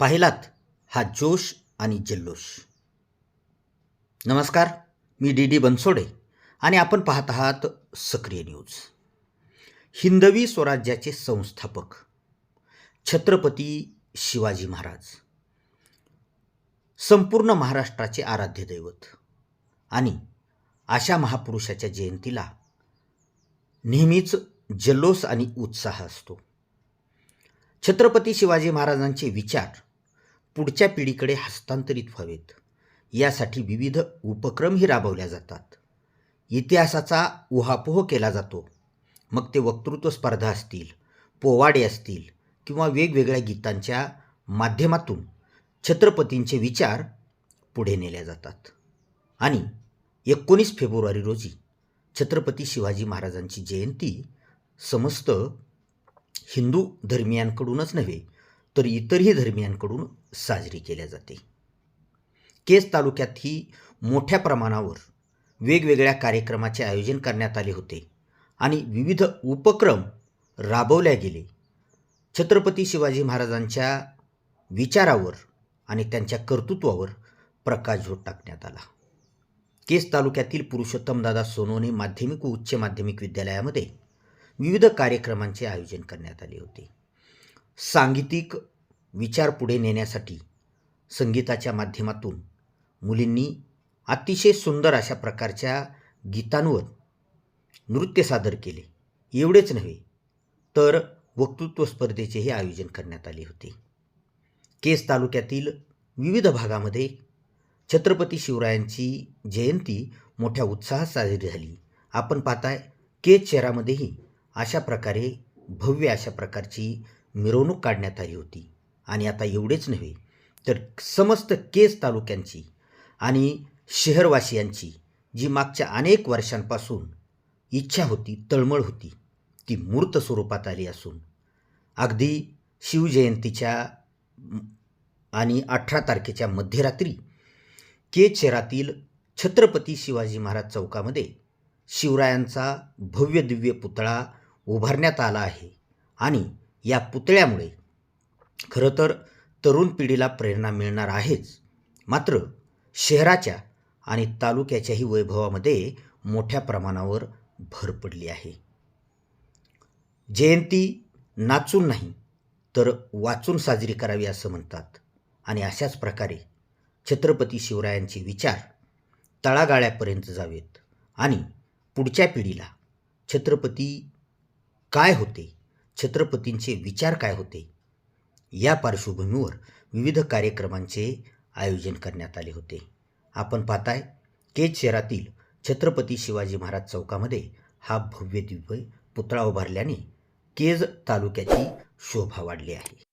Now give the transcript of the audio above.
पाहिलात हा जोश आणि जल्लोष. नमस्कार मी डी डी बनसोडे आणि आपण पाहत आहात सक्रिय न्यूज. हिंदवी स्वराज्याचे संस्थापक छत्रपती शिवाजी महाराज संपूर्ण महाराष्ट्राचे आराध्य दैवत आणि अशा महापुरुषाच्या जयंतीला नेहमीच जल्लोष आणि उत्साह असतो. छत्रपती शिवाजी महाराजांचे विचार पुढच्या पिढीकडे हस्तांतरित व्हावेत. यासाठी विविध उपक्रमही राबवल्या जातात. इतिहासाचा उहापोह केला जातो. मग ते वक्तृत्व स्पर्धा असतील पोवाडे असतील किंवा वेगवेगळ्या गीतांच्या माध्यमातून छत्रपतींचे विचार पुढे नेल्या जातात. आणि एकोणीस फेब्रुवारी रोजी छत्रपती शिवाजी महाराजांची जयंती समस्त हिंदू धर्मियांकडूनच नव्हे तर इतरही धर्मियांकडून साजरी केल्या जाते. केस तालुक्यातही मोठ्या प्रमाणावर वेगवेगळ्या कार्यक्रमाचे आयोजन करण्यात आले होते आणि विविध उपक्रम राबवल्या गेले. छत्रपती शिवाजी महाराजांच्या विचारावर आणि त्यांच्या कर्तृत्वावर प्रकाशझोत टाकण्यात आला. केस तालुक्यातील पुरुषोत्तमदादा सोनोने माध्यमिक व उच्च माध्यमिक विद्यालयामध्ये विविध कार्यक्रमांचे आयोजन करण्यात आले होते. सांगीतिक विचार पुढे नेण्यासाठी संगीताच्या माध्यमातून मुलींनी अतिशय सुंदर अशा प्रकारच्या गीतांवर नृत्य सादर केले. एवढेच नव्हे तर वक्तृत्व स्पर्धेचेही आयोजन करण्यात आले होते. केस तालुक्यातील विविध भागामध्ये छत्रपती शिवरायांची जयंती मोठ्या उत्साहात साजरी झाली. आपण पाहताय केस शहरामध्येही अशा प्रकारे भव्य अशा प्रकारची मिरवणूक काढण्यात आली होती. आणि आता एवढेच नव्हे तर समस्त केस तालुक्यांची आणि शहरवासियांची जी मागच्या अनेक वर्षांपासून इच्छा होती तळमळ होती ती मूर्त स्वरूपात आली असून अगदी शिवजयंतीच्या आणि अठरा तारखेच्या मध्यरात्री के शहरातील छत्रपती शिवाजी महाराज चौकामध्ये शिवरायांचा भव्य दिव्य पुतळा उभारण्यात आला आहे. आणि या पुतळ्यामुळे खरं तर तरुण पिढीला प्रेरणा मिळणार आहेच. मात्र शहराच्या आणि तालुक्याच्याही वैभवामध्ये मोठ्या प्रमाणावर भर पडली आहे. जयंती नाचून नाही तर वाचून साजरी करावी असं म्हणतात. आणि अशाच प्रकारे छत्रपती शिवरायांचे विचार तळागाळ्यापर्यंत जावेत. आणि पुढच्या पिढीला छत्रपती काय होते छत्रपतींचे विचार काय होते? या पार्श्वभूमीवर विविध कार्यक्रमांचे आयोजन करण्यात आले होते. आपण पाहताय केज शहरातील छत्रपती शिवाजी महाराज चौकामध्ये हा भव्य दिव्य पुतळा उभारल्याने केज तालुक्याची शोभा वाढली आहे.